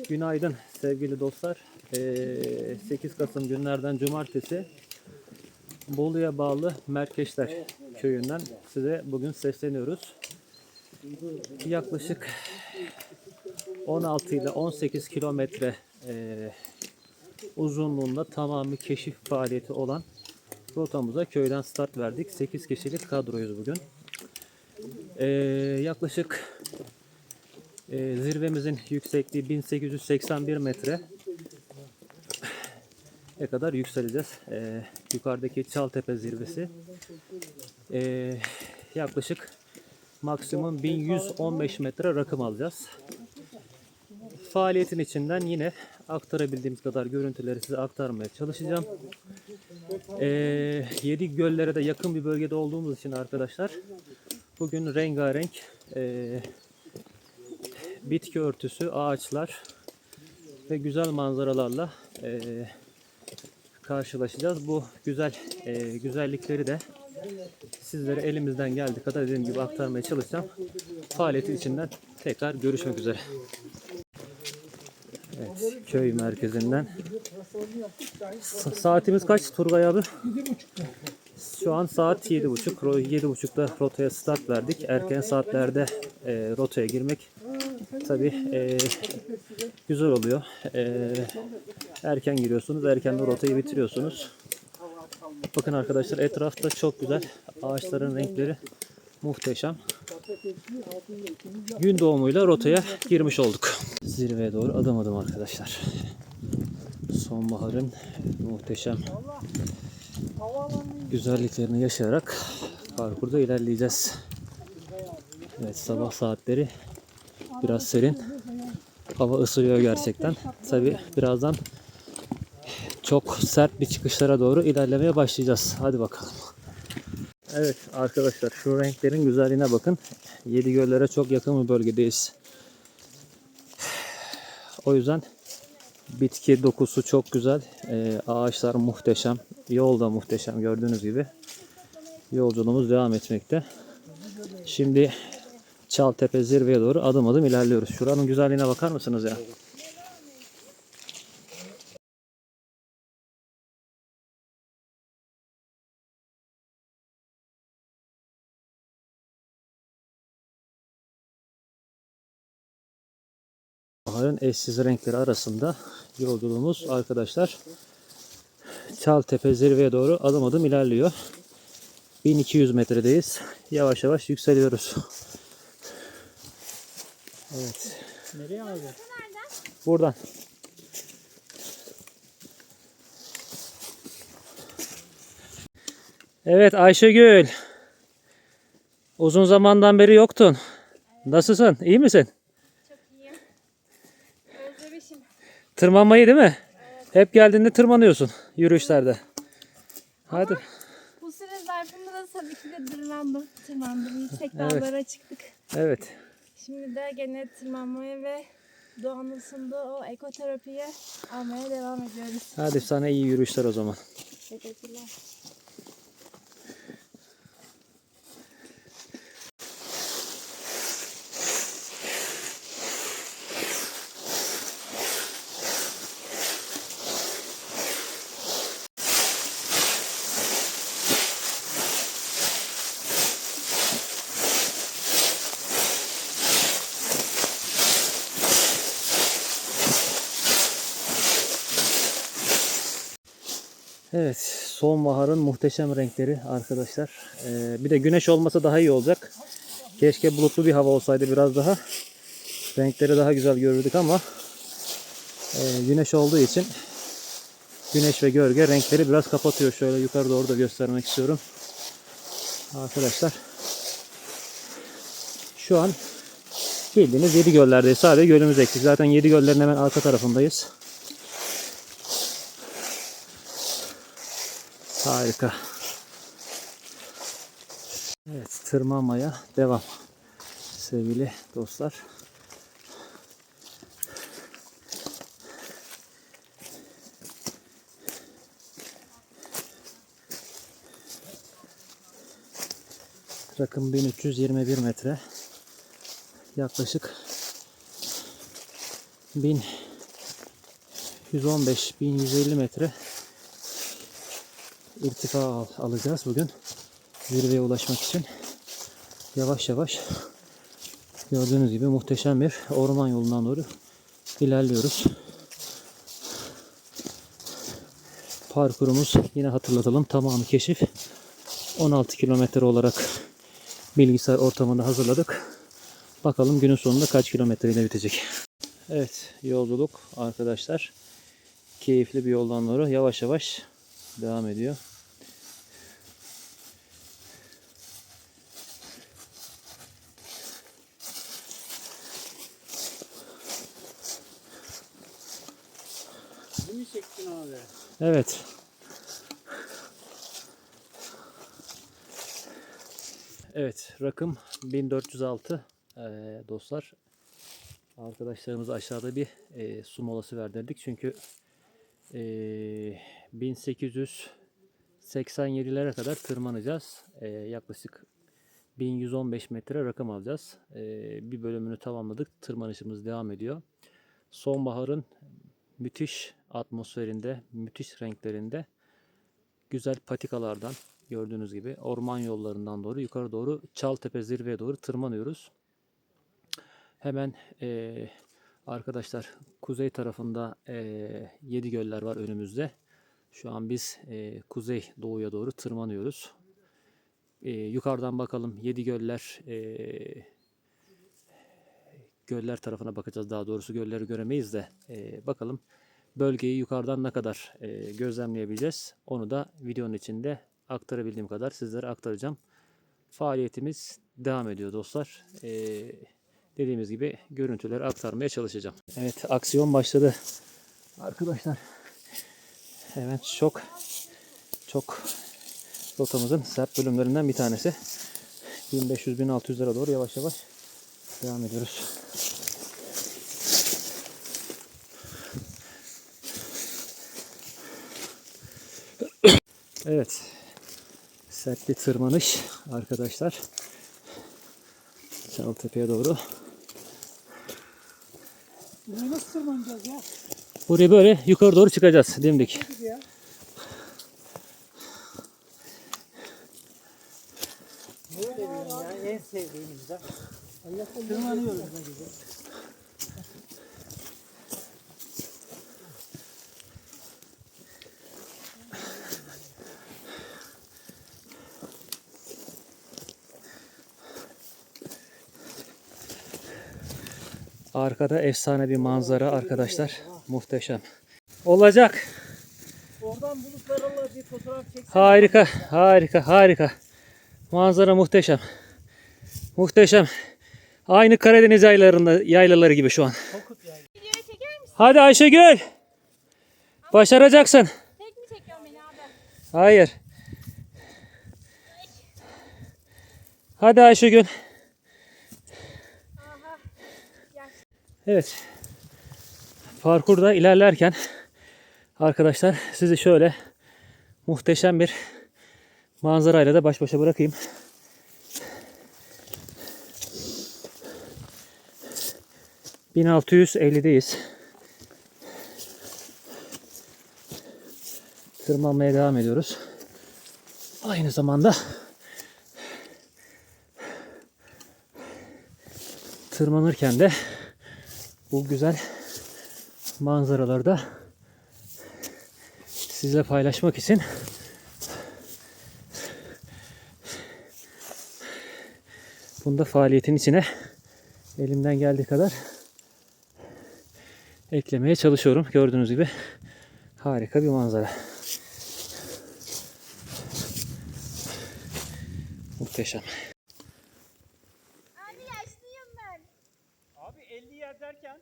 Günaydın sevgili dostlar. Ee, 8 Kasım günlerden cumartesi Bolu'ya bağlı Merkeşler köyünden size bugün sesleniyoruz. Yaklaşık 16 ile 18 kilometre ee, uzunluğunda tamamı keşif faaliyeti olan rotamıza köyden start verdik. 8 kişilik kadroyuz bugün. Ee, yaklaşık ee, zirvemizin yüksekliği 1881 metre. Ne kadar yükseleceğiz? Ee, yukarıdaki Çaltepe zirvesi. Ee, yaklaşık maksimum 1115 metre rakım alacağız. Faaliyetin içinden yine aktarabildiğimiz kadar görüntüleri size aktarmaya çalışacağım. Ee, yedi göllere de yakın bir bölgede olduğumuz için arkadaşlar bugün rengarenk ee, bitki örtüsü, ağaçlar ve güzel manzaralarla eee, karşılaşacağız. Bu güzel eee, güzellikleri de sizlere elimizden geldiği kadar dediğim gibi aktarmaya çalışacağım. Faaliyetin içinden tekrar görüşmek üzere. Evet, köy merkezinden. Sa- saatimiz kaç Turgay abi? Şu an saat 7.30. Ro- 7.30'da rotaya start verdik. Erken saatlerde e, rotaya girmek tabi güzel oluyor. E, erken giriyorsunuz, erken de rotayı bitiriyorsunuz. Bakın arkadaşlar etrafta çok güzel. Ağaçların renkleri muhteşem. Gün doğumuyla rotaya girmiş olduk. Zirveye doğru adım adım arkadaşlar. Sonbaharın muhteşem güzelliklerini yaşayarak parkurda ilerleyeceğiz. Evet sabah saatleri biraz serin. Hava ısırıyor gerçekten. Tabi birazdan çok sert bir çıkışlara doğru ilerlemeye başlayacağız. Hadi bakalım. Evet arkadaşlar şu renklerin güzelliğine bakın. Yedi göllere çok yakın bir bölgedeyiz. O yüzden bitki dokusu çok güzel. Ee, ağaçlar muhteşem. Yol da muhteşem gördüğünüz gibi. Yolculuğumuz devam etmekte. Şimdi Çaltepe zirveye doğru adım adım ilerliyoruz. Şuranın güzelliğine bakar mısınız ya? Baharın eşsiz renkleri arasında yolculuğumuz arkadaşlar Çaltepe zirveye doğru adım adım ilerliyor. 1200 metredeyiz. Yavaş yavaş yükseliyoruz. Evet. Nereye abi? Buradan. Evet Ayşegül. Uzun zamandan beri yoktun. Nasılsın? İyi misin? Çok iyiyim. Özlemişim. Tırmanmayı değil mi? Hep geldiğinde tırmanıyorsun yürüyüşlerde. Hadi. Bu süre zarfında da tabii ki de tırmandım. Tırmandım. Yüksek Evet. dağlara çıktık. Evet. Şimdi de gene tırmanmaya ve doğanın sunduğu o ekoterapiye almaya devam ediyoruz. Hadi sana iyi yürüyüşler o zaman. Teşekkürler. Evet, sonbaharın muhteşem renkleri arkadaşlar. Ee, bir de güneş olmasa daha iyi olacak. Keşke bulutlu bir hava olsaydı biraz daha. Renkleri daha güzel görürdük ama e, güneş olduğu için güneş ve gölge renkleri biraz kapatıyor. Şöyle yukarı doğru da göstermek istiyorum. Arkadaşlar şu an bildiğiniz yedi göllerdeyiz. Sadece gölümüz eksik. Zaten yedi göllerin hemen arka tarafındayız. Harika. Evet tırmanmaya devam. Sevgili dostlar. Rakım 1321 metre. Yaklaşık 1000 1115-1150 metre irtifa al- alacağız bugün. Zirveye ulaşmak için. Yavaş yavaş gördüğünüz gibi muhteşem bir orman yolundan doğru ilerliyoruz. Parkurumuz yine hatırlatalım tamamı keşif. 16 kilometre olarak bilgisayar ortamında hazırladık. Bakalım günün sonunda kaç kilometreyle bitecek. Evet yolculuk arkadaşlar. Keyifli bir yoldan doğru yavaş yavaş devam ediyor. Bunu mi çektin abi? Evet. Evet, rakım 1406 Ee, dostlar. Arkadaşlarımız aşağıda bir e, su molası verdirdik çünkü e, 1887'lere kadar tırmanacağız. E, yaklaşık 1115 metre rakım alacağız. E, bir bölümünü tamamladık. Tırmanışımız devam ediyor. Sonbaharın müthiş atmosferinde, müthiş renklerinde güzel patikalardan gördüğünüz gibi orman yollarından doğru yukarı doğru Çaltepe zirveye doğru tırmanıyoruz. Hemen eee, arkadaşlar kuzey tarafında eee yedi göller var önümüzde. Şu an biz eee, kuzey doğuya doğru tırmanıyoruz. Eee, yukarıdan bakalım yedi göller eee, göller tarafına bakacağız daha doğrusu gölleri göremeyiz de eee, bakalım bölgeyi yukarıdan ne kadar eee, gözlemleyebileceğiz onu da videonun içinde aktarabildiğim kadar sizlere aktaracağım. Faaliyetimiz devam ediyor dostlar. Eee, dediğimiz gibi görüntüleri aktarmaya çalışacağım. Evet aksiyon başladı. Arkadaşlar hemen çok çok rotamızın sert bölümlerinden bir tanesi. 1500-1600'lere doğru yavaş yavaş devam ediyoruz. Evet. Sert bir tırmanış arkadaşlar. Çaltepe'ye doğru. Buraya nasıl tırmanacağız ya? Buraya böyle yukarı doğru çıkacağız dimdik. Ya. Böyle yani en sevdiğimizden. Tırmanıyoruz. Arkada efsane bir manzara arkadaşlar. Muhteşem. Olacak. Oradan bulutlarla bir fotoğraf çeksen. Harika, harika, harika. Manzara muhteşem. Muhteşem. Aynı Karadeniz yaylalarında yaylaları gibi şu an. Hadi Ayşegül. Başaracaksın. Tek mi çekiyorsun beni abi? Hayır. Hadi Ayşegül. Evet. Parkurda ilerlerken arkadaşlar sizi şöyle muhteşem bir manzarayla da baş başa bırakayım. ...1650'deyiz. Tırmanmaya devam ediyoruz. Aynı zamanda... ...tırmanırken de... ...bu güzel manzaraları da... ...sizle paylaşmak için... Bunda faaliyetin içine elimden geldiği kadar eklemeye çalışıyorum. Gördüğünüz gibi harika bir manzara. Muhteşem. Abi yaşlıyım ben. Abi 50 yer derken.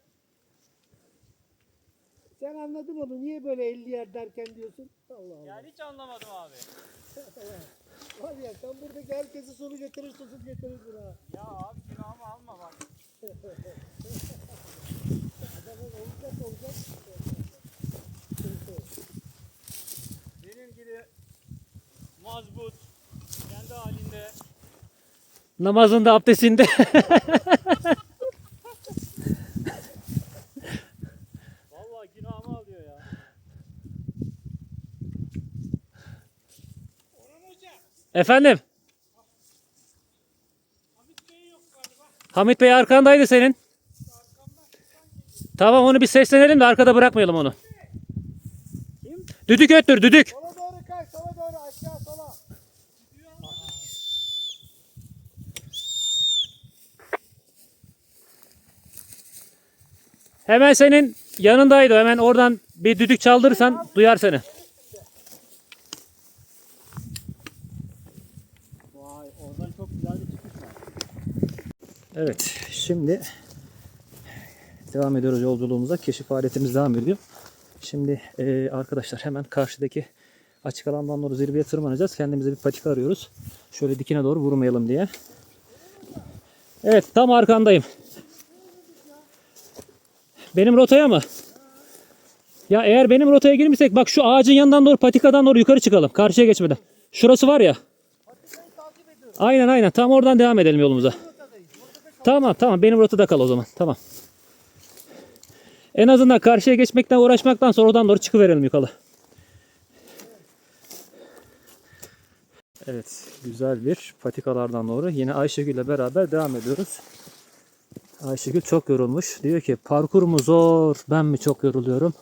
Sen anladın onu. Niye böyle 50 yer derken diyorsun? Allah Allah. Yani hiç anlamadım abi. Var ya sen buradaki herkesi sonu getirir susuz getirirsin ha. Ya abi günahımı alma bak. Namazında, abdestinde. Vallahi günahımı alıyor ya. Efendim? Hamit Bey arkandaydı senin. Tamam onu bir seslenelim de arkada bırakmayalım onu. Kim? Düdük öttür düdük. Hemen senin yanındaydı. Hemen oradan bir düdük çaldırırsan duyar seni. Vay oradan çok güzel bir çıkış var. Evet şimdi devam ediyoruz yolculuğumuza. Keşif faaliyetimiz devam ediyor. Şimdi e, arkadaşlar hemen karşıdaki açık alandan doğru zirveye tırmanacağız. Kendimize bir patika arıyoruz. Şöyle dikine doğru vurmayalım diye. Evet tam arkandayım. Benim rotaya mı? Ya eğer benim rotaya girmişsek bak şu ağacın yanından doğru patikadan doğru yukarı çıkalım. Karşıya geçmeden. Şurası var ya. Aynen aynen. Tam oradan devam edelim yolumuza. Tamam tamam benim rotada kal o zaman. Tamam. En azından karşıya geçmekten uğraşmaktan sonra oradan doğru çıkıverelim yukarı. Evet güzel bir patikalardan doğru yine Ayşegül ile beraber devam ediyoruz. Ayşegül çok yorulmuş. Diyor ki parkur mu zor ben mi çok yoruluyorum.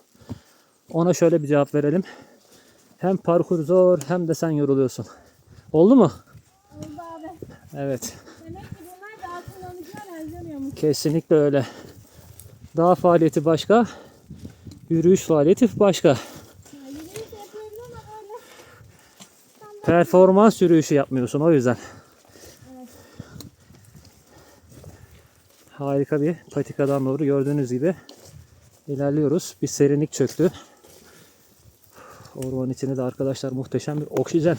Ona şöyle bir cevap verelim. Hem parkur zor hem de sen yoruluyorsun. Oldu mu? Oldu abi. Evet. Demek ki bunlar da aslında benzemiyormuş. Kesinlikle öyle. Dağ faaliyeti başka, yürüyüş faaliyeti başka. Performans yürüyüşü yapmıyorsun o yüzden. Harika bir patikadan doğru gördüğünüz gibi ilerliyoruz. Bir serinlik çöktü. Ormanın içinde de arkadaşlar muhteşem bir oksijen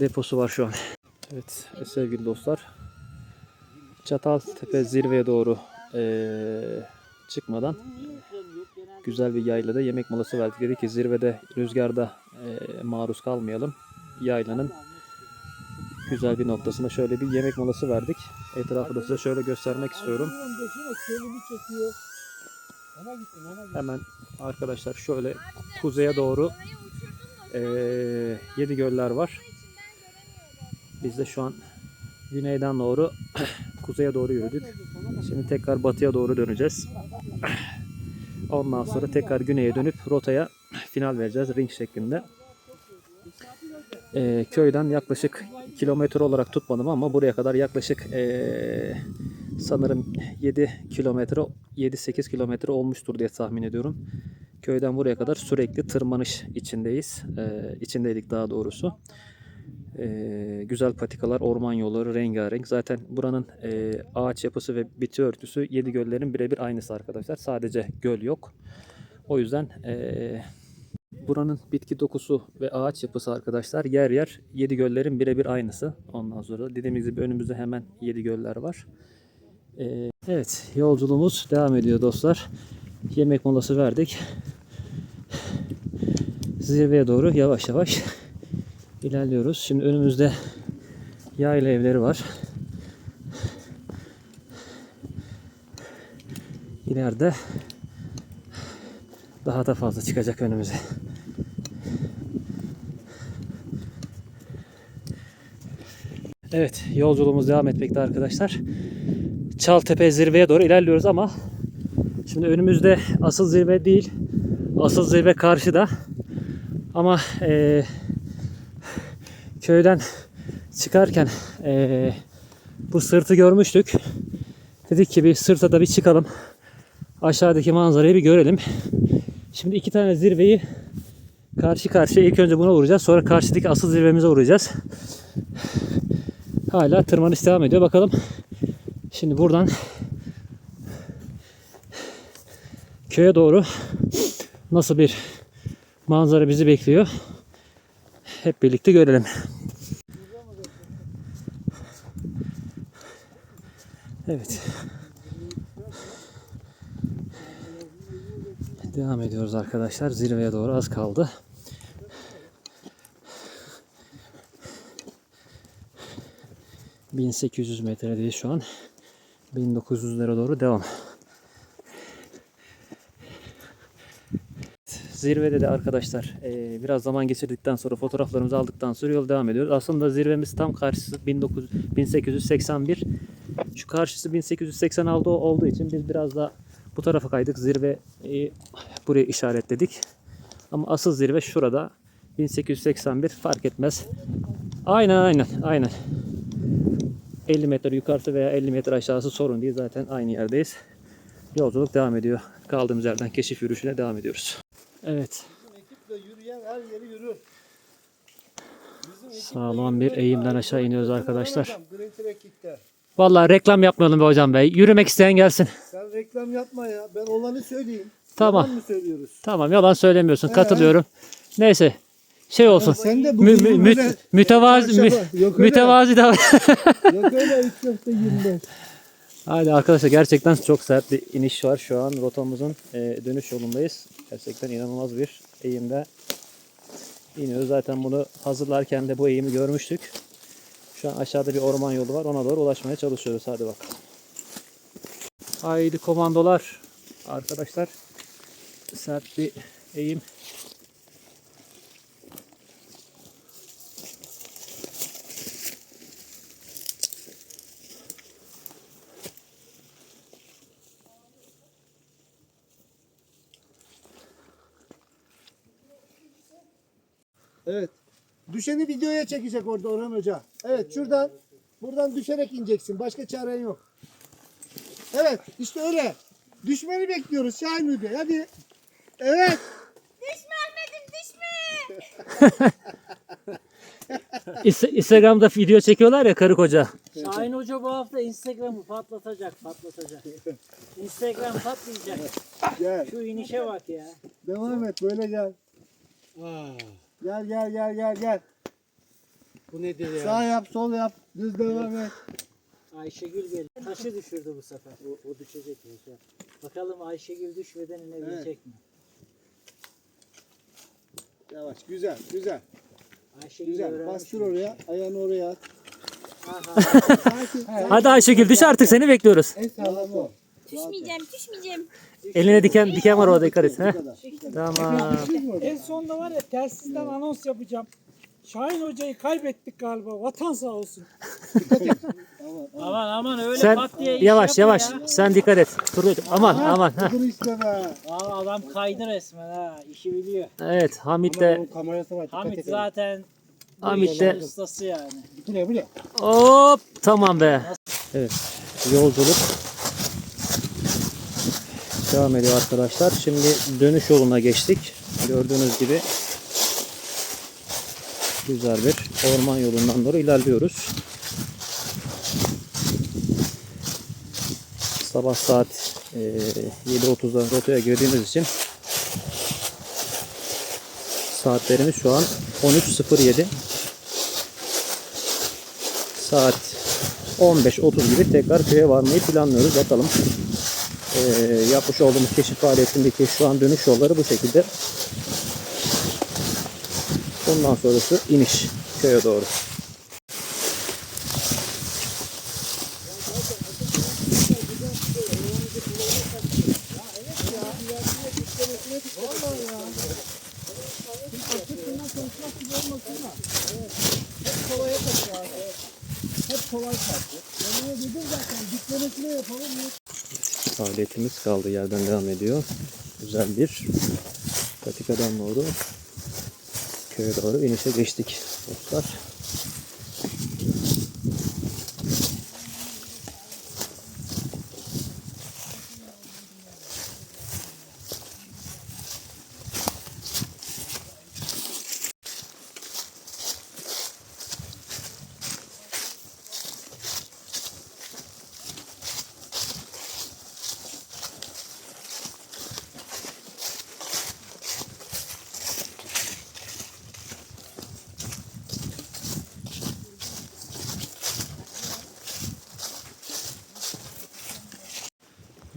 deposu var şu an. Evet sevgili dostlar. Çataltepe zirveye doğru eee, çıkmadan güzel bir yaylada yemek molası verdik. Dedik ki zirvede rüzgarda eee, maruz kalmayalım. Yaylanın güzel bir noktasında şöyle bir yemek molası verdik. Etrafı da size şöyle göstermek istiyorum. Hemen arkadaşlar şöyle kuzeye doğru eee yedi göller var. Biz de şu an güneyden doğru kuzeye doğru yürüdük. Şimdi tekrar batıya doğru döneceğiz. Ondan sonra tekrar güneye dönüp rotaya final vereceğiz ring şeklinde. Ee, köyden yaklaşık kilometre olarak tutmadım ama buraya kadar yaklaşık ee, sanırım 7 kilometre 7-8 kilometre olmuştur diye tahmin ediyorum. Köyden buraya kadar sürekli tırmanış içindeyiz. Ee, içindeydik daha doğrusu. Ee, güzel patikalar, orman yolları rengarenk. Zaten buranın e, ağaç yapısı ve bitki örtüsü Yedi Göller'in birebir aynısı arkadaşlar. Sadece göl yok. O yüzden e, buranın bitki dokusu ve ağaç yapısı arkadaşlar yer yer Yedi Göller'in birebir aynısı. Ondan sonra dediğimiz gibi önümüzde hemen Yedi Göller var. E, evet yolculuğumuz devam ediyor dostlar. Yemek molası verdik. Zirveye doğru yavaş yavaş ilerliyoruz. Şimdi önümüzde yayla evleri var. İleride daha da fazla çıkacak önümüze. Evet, yolculuğumuz devam etmekte arkadaşlar. Çaltepe zirveye doğru ilerliyoruz ama şimdi önümüzde asıl zirve değil. Asıl zirve karşıda. Ama eee köyden çıkarken eee, bu sırtı görmüştük. Dedik ki bir sırta da bir çıkalım. Aşağıdaki manzarayı bir görelim. Şimdi iki tane zirveyi karşı karşıya ilk önce buna vuracağız. Sonra karşıdaki asıl zirvemize vuracağız. Hala tırmanış devam ediyor. Bakalım. Şimdi buradan köye doğru nasıl bir manzara bizi bekliyor. Hep birlikte görelim. Evet. Devam ediyoruz arkadaşlar. Zirveye doğru az kaldı. ...1800 metredeyiz şu an. 1900'lere doğru devam. zirvede de arkadaşlar e, biraz zaman geçirdikten sonra fotoğraflarımızı aldıktan sonra yol devam ediyoruz. Aslında zirvemiz tam karşısı 19, 1881. Şu karşısı 1886 olduğu için biz biraz da bu tarafa kaydık. Zirve e, buraya işaretledik. Ama asıl zirve şurada. 1881 fark etmez. Aynen aynen aynen. 50 metre yukarısı veya 50 metre aşağısı sorun değil. Zaten aynı yerdeyiz. Yolculuk devam ediyor. Kaldığımız yerden keşif yürüyüşüne devam ediyoruz. Evet. Bizim ekiple yürüyen her yeri yürür. Bizim ekiple Sağlam bir eğimden aşağı iniyoruz arkadaşlar. Vallahi reklam yapmayalım be hocam bey. Yürümek isteyen gelsin. Sen reklam yapma ya. Ben olanı söyleyeyim. Tamam. Yalan mı söylüyoruz? Tamam yalan söylemiyorsun. Katılıyorum. Neyse. Şey olsun. Sen de Mü, bugün mü, mü, mütevazi, mü, Yok öyle. mütevazi de Yok öyle 3 köfte 25. Hadi arkadaşlar gerçekten çok sert bir iniş var. Şu an rotamızın e, dönüş yolundayız. Gerçekten inanılmaz bir eğimde iniyoruz. Zaten bunu hazırlarken de bu eğimi görmüştük. Şu an aşağıda bir orman yolu var. Ona doğru ulaşmaya çalışıyoruz. Hadi bakalım. Haydi komandolar. Arkadaşlar sert bir eğim. Evet. Düşeni videoya çekecek orada Orhan Hoca. Evet şuradan buradan düşerek ineceksin. Başka çaren yok. Evet işte öyle. Düşmeni bekliyoruz Şahin Bey. Hadi. Evet. Düşme Ahmet'im düşme. İns- Instagram'da video çekiyorlar ya karı koca. Şahin Hoca bu hafta Instagram'ı patlatacak, patlatacak. Instagram patlayacak. Gel. Şu inişe bak ya. Devam et böyle gel. Gel gel gel gel gel. Bu nedir ya? Sağ yap sol yap. Düz devam et. Ayşegül geldi. Taşı düşürdü bu sefer. O, o düşecek ya. şu an. Bakalım Ayşegül düşmeden inebilecek mi? Yavaş güzel güzel. Ayşegül Güzel. öğrenmiş Bastır oraya. Ayağını oraya at. Aha. Sakin. Hadi Ayşegül düş artık seni bekliyoruz. En sağlam o. Düşmeyeceğim düşmeyeceğim. Eline diken diken var orada dikkat et. Heh. Tamam. En sonunda var ya telsizden anons yapacağım. Şahin Hoca'yı kaybettik galiba. Vatan sağ olsun. aman aman öyle Sen pat diye iş yavaş yapma yavaş. ya. Sen dikkat et. Dur, aman aman. Heh. Dur işte be. Aa, adam kaydı resmen ha. işi biliyor. Evet Hamit de kamerası var. Hamit zaten bu Hamit işin de- ustası yani. Buraya buraya. hop tamam be. Evet yolculuk devam ediyor arkadaşlar. Şimdi dönüş yoluna geçtik. Gördüğünüz gibi güzel bir orman yolundan doğru ilerliyoruz. Sabah saat eee, 7.30'da rotaya girdiğimiz için saatlerimiz şu an 13.07 saat 15.30 gibi tekrar köye varmayı planlıyoruz. Bakalım eee, yapmış olduğumuz keşif faaliyetindeki şu an dönüş yolları bu şekilde. Bundan sonrası iniş köye doğru. Hep kolay kaçır. Yani dedim zaten diklemesine yapalım. Faaliyetimiz kaldığı yerden devam ediyor. Güzel bir patikadan doğru köye doğru inişe geçtik dostlar.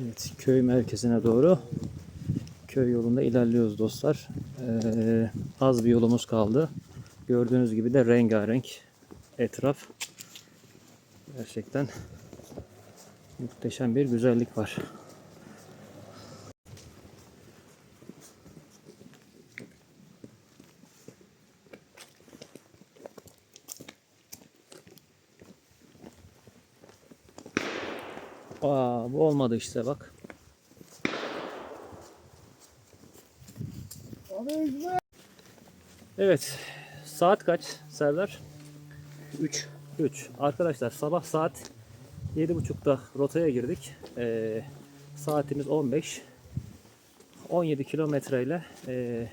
Evet, köy merkezine doğru köy yolunda ilerliyoruz dostlar. Ee, az bir yolumuz kaldı. Gördüğünüz gibi de rengarenk etraf. Gerçekten muhteşem bir güzellik var. Aa, bu olmadı işte bak. Evet. Saat kaç Serdar? 3. 3. Arkadaşlar sabah saat 7.30'da rotaya girdik. Ee, saatimiz 15. 17 kilometreyle ee,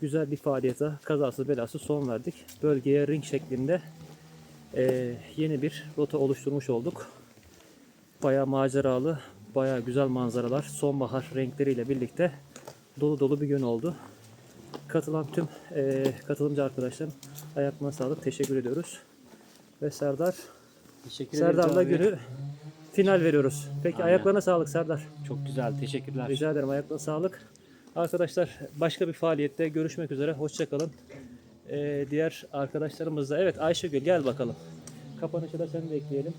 güzel bir faaliyete kazasız belasız son verdik. Bölgeye ring şeklinde ee, yeni bir rota oluşturmuş olduk. Bayağı maceralı, bayağı güzel manzaralar, sonbahar renkleriyle birlikte dolu dolu bir gün oldu. Katılan tüm eee, katılımcı arkadaşlarım ayaklarına sağlık, teşekkür ediyoruz. Ve Serdar, Teşekkür Serdar'la günü final veriyoruz. Peki Aynen. ayaklarına sağlık Serdar. Çok güzel. Teşekkürler. Rica ederim ayaklarına sağlık. Arkadaşlar başka bir faaliyette görüşmek üzere. Hoşçakalın. Ee, diğer arkadaşlarımız da. Evet Ayşegül gel bakalım. Kapanışı da seni de ekleyelim.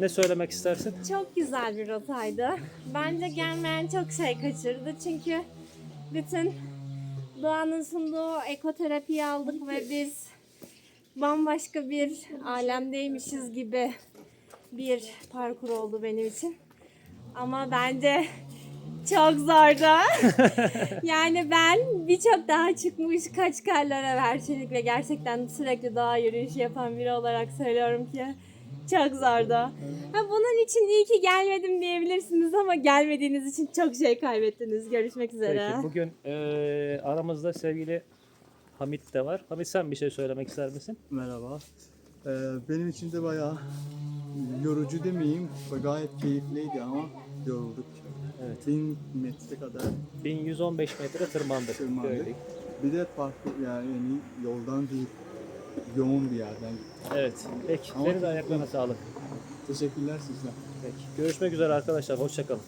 Ne söylemek istersin? Çok güzel bir rotaydı. Bence gelmeyen çok şey kaçırdı. Çünkü bütün doğanın sunduğu ekoterapiyi aldık ve biz bambaşka bir alemdeymişiz gibi bir parkur oldu benim için. Ama bence çok zordu. yani ben birçok daha çıkmış kaç karlara verçelik ve gerçekten sürekli doğa yürüyüşü yapan biri olarak söylüyorum ki çok zordu. Ha, bunun için iyi ki gelmedim diyebilirsiniz ama gelmediğiniz için çok şey kaybettiniz. Görüşmek üzere. Peki bugün eee, aramızda sevgili Hamit de var. Hamit sen bir şey söylemek ister misin? Merhaba. Ee, benim için de bayağı yorucu demeyeyim, gayet keyifliydi ama yorulduk. Evet. 1000 metre kadar 1115 metre tırmandık. tırmandık. gördük. Bir de parkur yani, yani yoldan değil, yoğun bir yerden. Evet. Peki. Ama- Senin de ayaklarına sağlık. Teşekkürler sizler. Peki. Görüşmek üzere arkadaşlar. Hoşçakalın.